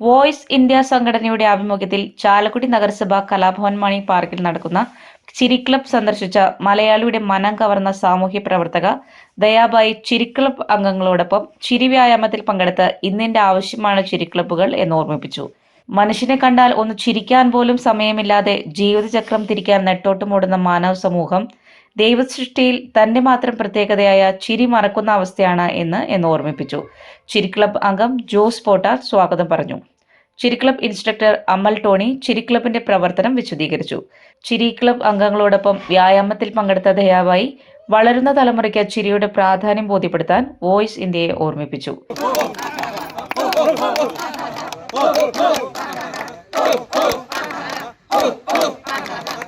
Voice India സംഘടനയുടെ ആഭിമുഖ്യത്തിൽ ചാലക്കുടി നഗരസഭ കലാഭവൻ മണി പാർക്കിൽ നടക്കുന്ന ചിരിക്ലബ് സന്ദർശിച്ച മലയാളിയുടെ മനം കവർന്ന സാമൂഹ്യ പ്രവർത്തക ദയാബായി ചിരിക്ലബ് അംഗങ്ങളോടൊപ്പം ചിരി വ്യായാമത്തിൽ പങ്കെടുത്ത് ഇന്നിന്റെ ആവശ്യമാണ് ചിരിക്ലബുകൾ എന്ന് ഓർമ്മിപ്പിച്ചു. മനുഷ്യനെ കണ്ടാൽ ഒന്ന് ചിരിക്കാൻ പോലും സമയമില്ലാതെ ജീവിതചക്രം തിരിക്കാൻ നെട്ടോട്ടമോടുന്ന മാനവ സമൂഹം ദൈവസൃഷ്ടിയിൽ തന്റെ മാത്രം പ്രത്യേകതയായ ചിരി മറക്കുന്ന അവസ്ഥയാണ് എന്ന് എന്ന് ഓർമ്മിപ്പിച്ചു. ചിരി ക്ലബ് അംഗം ജോസ് പോട്ടാർ സ്വാഗതം പറഞ്ഞു. ചിരി ക്ലബ് ഇൻസ്ട്രക്ടർ അമൽ ടോണി ചിരി ക്ലബിന്റെ പ്രവർത്തനം വിശദീകരിച്ചു. ചിരി ക്ലബ് അംഗങ്ങളോടൊപ്പം വ്യായാമത്തിൽ പങ്കെടുത്ത ദയാവായി വളരുന്ന തലമുറയ്ക്ക് ചിരിയുടെ പ്രാധാന്യം ബോധ്യപ്പെടുത്താൻ വോയിസ് ഇന്ത്യയെ ഓർമ്മിപ്പിച്ചു. Oh, oh, oh, oh, oh, oh, oh, oh, oh, oh, oh, oh, oh,